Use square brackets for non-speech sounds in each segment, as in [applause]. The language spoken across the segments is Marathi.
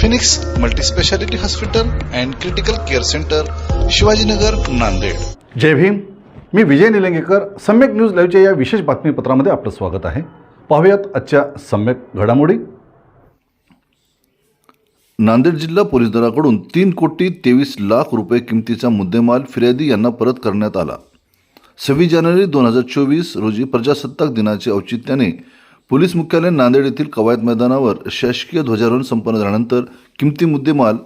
Phoenix multispeciality hospital and critical care centre Shivajinagar Nanded. जय भीम. मी विजय निलंगेकर. सम्यक न्यूज लाईव्हच्या या विशेष बातमीपत्रामध्ये आपलं स्वागत आहे. पाहूयात आजच्या सम्यक घडामोडी. नांदेड जिल्हा पोलीस दलाकडून तीन कोटी तेवीस लाख रुपये किमतीचा मुद्देमाल फिर्यादी यांना परत करण्यात आला. सव्वीस जानेवारी दोन हजार चोवीस रोजी प्रजासत्ताक दिनाचे औचित्याने पोलीस मुख्यालय नांदेड येथील कवायत मैदानावर शासकीय ध्वजारोहण संपन्न झाल्यानंतर किमती मुद्देमाल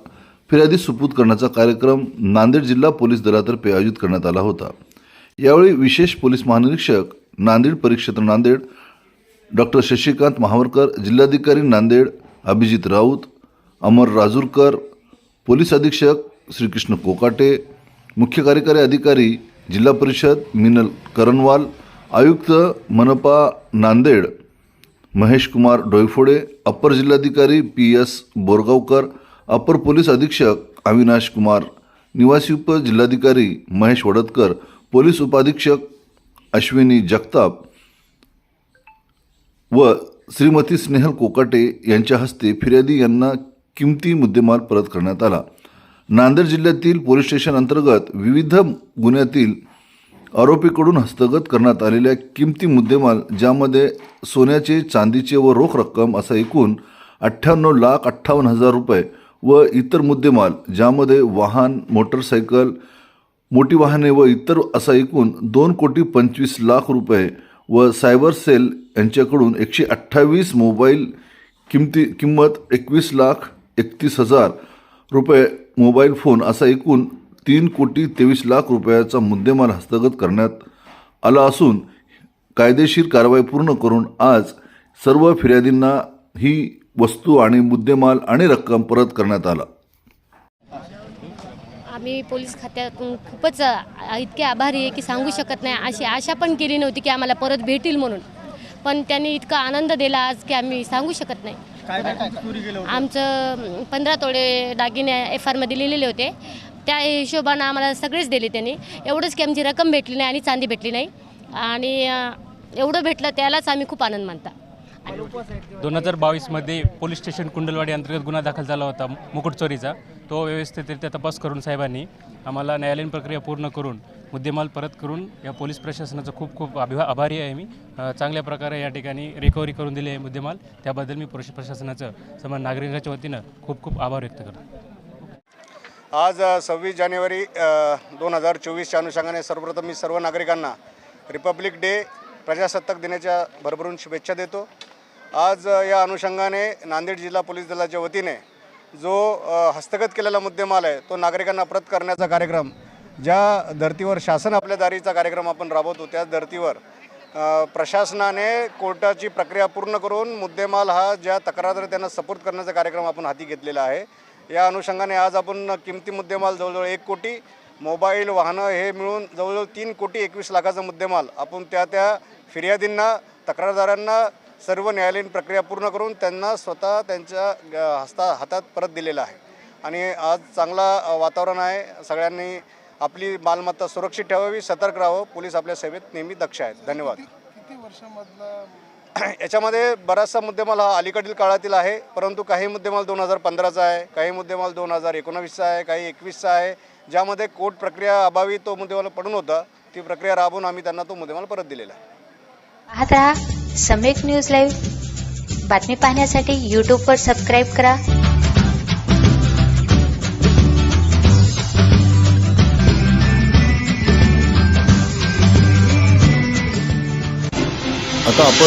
फिर्यादी सुपूत करण्याचा कार्यक्रम नांदेड जिल्हा पोलीस दलातर्फे आयोजित करण्यात आला होता. यावेळी विशेष पोलीस महानिरीक्षक नांदेड परिक्षेत्र नांदेड डॉक्टर शशिकांत महावरकर जिल्हाधिकारी नांदेड अभिजित राऊत अमर राजूरकर पोलीस अधीक्षक श्रीकृष्ण कोकाटे मुख्य कार्यकारी अधिकारी जिल्हा परिषद मिनल करणवाल आयुक्त मनपा नांदेड महेश कुमार डोयफोडे अप्पर जिल्हाधिकारी P S Borgaonkar upper police अधीक्षक अविनाश कुमार निवासी उप जिल्हाधिकारी महेश वडतकर पोलीस उपाधीक्षक अश्विनी जगताप व श्रीमती स्नेहल कोकाटे यांच्या हस्ते फिर्यादी यांना किमती मुद्देमाल परत करण्यात आला. नांदेड जिल्ह्यातील पोलीस स्टेशन अंतर्गत विविध गुन्ह्यातील आरोपीकडून हस्तगत करण्यात आलेल्या किमती मुद्देमाल ज्यामध्ये सोन्याचे चांदीचे व रोख रक्कम असा एकूण अठ्ठ्याण्णव लाख अठ्ठावन्न हजार रुपये व इतर मुद्देमाल ज्यामध्ये वाहन मोटरसायकल मोठी वाहने व इतर असा एकूण दोन कोटी पंचवीस लाख रुपये व सायबर सेल यांच्याकडून एकशे अठ्ठावीस मोबाईल किमती किंमत एकवीस लाख एकतीस हजार रुपये मोबाईल फोन असा एकूण तीन कोटी तेवीस लाख रुपयाचा मुद्देमाल हस्तगत करण्यात आला असून कायदेशीर कारवाई पूर्ण करून आज सर्व फिर्यादींना ही वस्तू आणि मुद्देमाल आणि रक्कम परत करण्यात आला. आम्ही पोलीस खात्यातून खूपच इतके आभारी आहे की सांगू शकत नाही. अशी आशा पण केली नव्हती की आम्हाला परत भेटेल म्हणून. पण त्यांनी इतका आनंद दिला आज की आम्ही सांगू शकत नाही. आमचं पंधरा तोडे दागिने एफ आरमध्ये लिहिलेले होते. त्या हिशोबानं आम्हाला सगळेच दिले त्यांनी. एवढंच की आमची रक्कम भेटली नाही आणि चांदी भेटली नाही. आणि एवढं भेटलं त्यालाच आम्ही खूप आनंद मानता. दोन हजार बावीसमध्ये पोलीस स्टेशन कुंडलवाडी अंतर्गत गुन्हा दाखल झाला होता मुकुट चोरीचा तो व्यवस्थितरित्या तपास करून साहेबांनी आम्हाला न्यायालयीन प्रक्रिया पूर्ण करून मुद्देमाल परत करून या पोलीस प्रशासनाचं खूप खूप अभिवा आभारी आहे मी. चांगल्या प्रकारे या ठिकाणी रिकव्हरी करून दिली आहे मुद्देमाल. त्याबद्दल मी पोलीस प्रशासनाचं समान नागरिकांच्या वतीनं खूप खूप आभार व्यक्त करतो. आज सव्वीस जानेवारी दोन हजार चोवीसच्या अनुषंगाने सर्वप्रथम मी सर्व नागरिकांना रिपब्लिक डे प्रजासत्ताक दिनाच्या भरभरून शुभेच्छा देतो. आज या अनुषंगाने नांदेड जिल्हा पोलीस दलाच्या वतीने जो हस्तगत केलेला मुद्देमाल आहे तो नागरिकांना प्रत करण्याचा कार्यक्रम ज्या धर्तीवर शासन आपल्या दारीचा कार्यक्रम आपण राबवतो त्याच धर्तीवर प्रशासनाने कोर्टाची प्रक्रिया पूर्ण करून मुद्देमाल हा ज्या तक्रारदार त्यांना सपोर्ट करण्याचा कार्यक्रम आपण हाती घेतलेला आहे. या अनुषंगाने आज आपण किमती मुद्देमाल जवळजवळ एक कोटी मोबाईल वाहनं हे मिळून जवळजवळ तीन कोटी एकवीस लाखाचा मुद्देमाल. आपण त्या त्या फिर्यादींना तक्रारदारांना सर्व न्यायालयीन प्रक्रिया पूर्ण करून त्यांना स्वतः त्यांच्या हस्ता हातात परत दिलेला आहे. आणि आज चांगला वातावरण आहे. सगळ्यांनी आपली मालमत्ता सुरक्षित ठेवावी सतर्क राहावं. पोलीस आपल्या सेवेत नेहमी दक्ष आहेत. धन्यवाद. वर्षामधला [clears throat] याच्यामध्ये बराचसा मुद्देमाल हा अलीकडील काळातील आहे परंतु काही मुद्देमाल दोन हजार पंधराचा आहे काही मुद्देमाल दोन हजार एकोणावीसचा आहे काही एकवीसचा आहे ज्यामध्ये कोर्ट प्रक्रिया अभावी तो मुद्देमाल पडून होता ती प्रक्रिया राबवून आम्ही त्यांना तो मुद्देमाल परत दिलेला आहे. पाहत रहा सम्यक न्यूज लाईव्ह बातमी पाहण्यासाठी यूट्यूबवर सबस्क्राईब करा. आता आपण